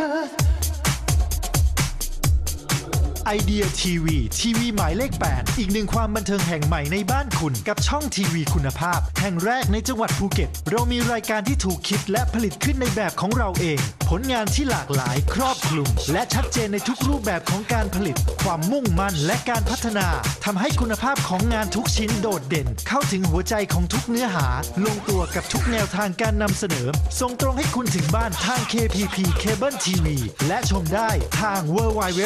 Cause ไอเดียทีวีทีวีหมายเลข 8 อีกหนึ่งความบันเทิงแห่งใหม่ในบ้านคุณ กับช่องทีวีคุณภาพ แห่งแรกในจังหวัดภูเก็ต เรามีรายการที่ถูกคิดและผลิตขึ้นในแบบของเราเอง ผลงานที่หลากหลายครอบคลุม และชัดเจนในทุกรูปแบบของการผลิต ความมุ่งมั่นและการพัฒนาทำให้คุณภาพของงานทุกชิ้นโดดเด่น เข้าถึงหัวใจของทุกเนื้อหา ลงตัวกับทุกแนวทางการนำเสนอส่งตรงให้คุณถึงบ้านทาง KPP Cable TV และชมได้ทาง w w w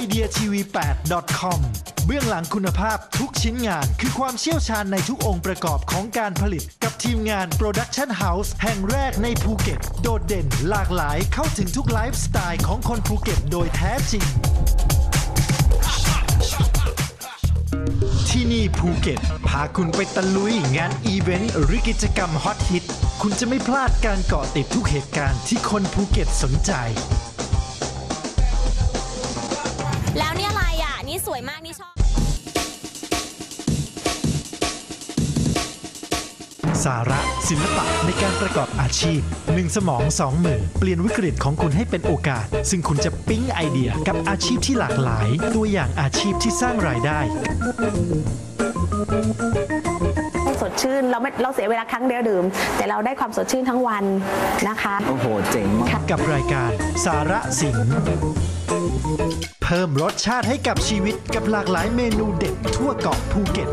i d e a t tv8.com เบื้องหลังคุณภาพทุกชิ้นงานคือความเชี่ยวชาญในทุกองค์ประกอบของการผลิต กับทีมงาน Production House แห่งแรกในภูเก็ต โดดเด่นหลากหลายเข้าถึงทุกไลฟ์สไตล์ของคนภูเก็ตโดยแท้จริง ที่นี่ภูเก็ต พาคุณไปตะลุยงานอีเวนต์หรือกิจกรรมฮอตฮิต คุณจะไม่พลาดการเกาะติดทุกเหตุการณ์ที่คนภูเก็ตสนใจ นี่สวยมากนี่ชอบ สาระศิลปะในการประกอบอาชีพหนึ่งสมองสองมือเปลี่ยนวิกฤตของคุณให้เป็นโอกาส ซึ่งคุณจะปิ๊งไอเดียกับอาชีพที่หลากหลาย ตัวอย่างอาชีพที่สร้างรายได้ สดชื่นเราไม่เราเสียเวลาครั้งเดียวดื่ม แต่เราได้ความสดชื่นทั้งวันนะคะ โอ้โห เจ๋งมาก กับรายการสาระสิน เพิ่มรสชาติให้กับชีวิตกับหลากหลายเมนูเด็ดทั่วเกาะภูเก็ต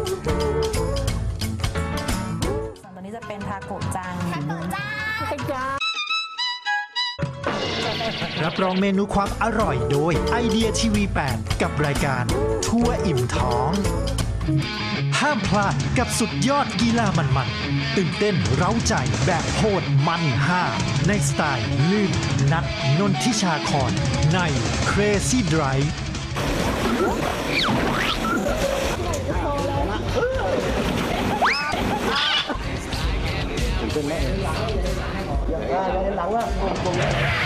ส่วนตัวนี้จะเป็นทาโกะจัง รับรองเมนูความอร่อยโดยไอเดียทีวี 8 กับรายการทั่วอิ่มท้อง ห้ามพลาดกับสุดยอดกีฬามันๆ ตื่นเต้นเร้าใจแบบโหดมันห้า ในสไตล์ลื่นนัดนนทิชาคอนใน Crazy Drive คุย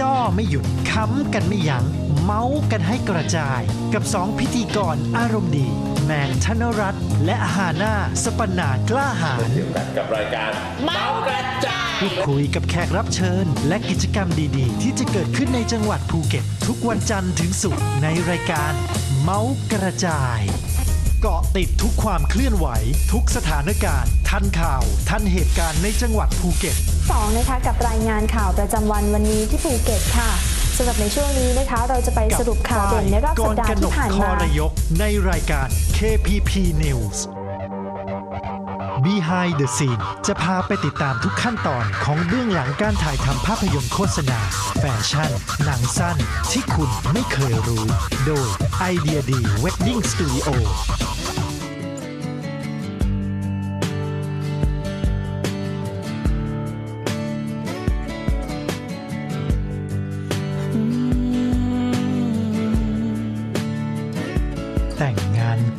จ้อไม่หยุดค้ำกันไม่ยัง้งเมาส์กันให้กระจาย กับสองพิธีกรอารมณ์ดี แมนธนรัตน์และอาหาน่าสปนากล้าหาญกับรายการเมากระจายพูดคุยกับแขกรับเชิญ และกิจกรรมดีๆ ที่จะเกิดขึ้นในจังหวัดภูเก็ต ทุกวันจันทร์ถึงศุกร์ในรายการเมาส์กระจายเกาะติดทุกความเคลื่อนไหว ทุกสถานการณ์ ทันข่าว ทันเหตุการณ์ในจังหวัดภูเก็ต สองนะคะกับรายงานข่าวประจำวันวันนี้ที่ภูเก็ตค่ะสำหรับในช่วงนี้นะคะ เราจะไปสรุปข่าวเด่นในรอบสัปดาห์ที่ผ่านกรกนกคมายกในรายการ KPP News Behind the Scene จะพาไปติดตามทุกขั้นตอนของเบื้องหลังการถ่ายทำภาพยนตร์โฆษณา แฟชั่น หนังสั้น ที่คุณไม่เคยรู้ โดยไอเดียดี Wedding Studio แต่ง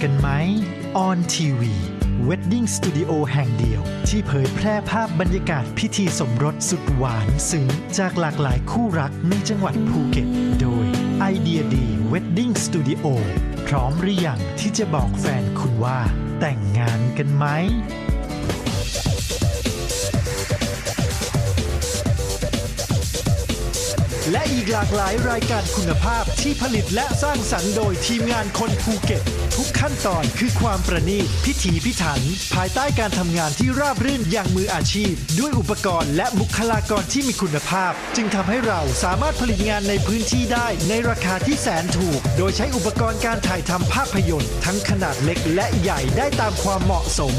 กันไหม On TV Wedding Studio แห่งเดียว ที่เผยแพร่ภาพบรรยากาศพิธีสมรสสุดหวานซึ้งจากหลากหลายคู่รักในจังหวัดภูเก็ต โดยไอเดียดี Wedding Studio พร้อมหรือยังที่จะบอกแฟนคุณว่า แต่งงานกันไหม และอีกหลากหลายรายการคุณภาพที่ผลิตและสร้างสรรค์โดยทีมงานคนภูเก็ต ทุกขั้นตอนคือความประณีตพิถีพิถัน ภายใต้การทำงานที่ราบรื่นอย่างมืออาชีพ ด้วยอุปกรณ์และบุคลากรที่มีคุณภาพ จึงทำให้เราสามารถผลิตงานในพื้นที่ได้ ในราคาที่แสนถูก โดยใช้อุปกรณ์การถ่ายทำภาพยนตร์ ทั้งขนาดเล็กและใหญ่ได้ตามความเหมาะสม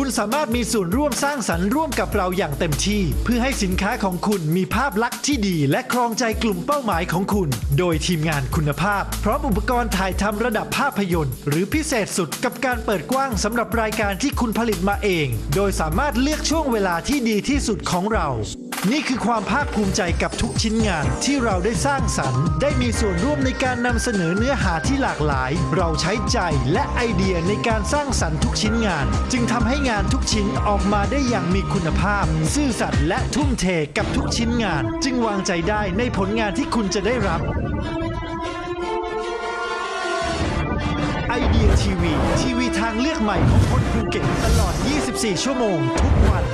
คุณสามารถมีส่วนร่วมสร้างสรรค์ร่วมกับเราอย่างเต็มที่ เพื่อให้สินค้าของคุณมีภาพลักษณ์ที่ดี และครองใจกลุ่มเป้าหมายของคุณ โดยทีมงานคุณภาพ พร้อมอุปกรณ์ถ่ายทำระดับภาพยนตร์ หรือพิเศษสุดกับการเปิดกว้างสำหรับรายการที่คุณผลิตมาเอง โดยสามารถเลือกช่วงเวลาที่ดีที่สุดของเรา นี่คือความภาคภูมิใจกับทุกชิ้นงานที่เราได้สร้างสรรค์ ได้มีส่วนร่วมในการนำเสนอเนื้อหาที่หลากหลาย เราใช้ใจและไอเดียในการสร้างสรรค์ทุกชิ้นงาน จึงทำให้งานทุกชิ้นออกมาได้อย่างมีคุณภาพ ซื่อสัตย์และทุ่มเทกับทุกชิ้นงาน จึงวางใจได้ในผลงานที่คุณจะได้รับไอเดียทีวี ทีวีทางเลือกใหม่ของคนภูเก็ตตลอด 24 ชั่วโมง ทุกวัน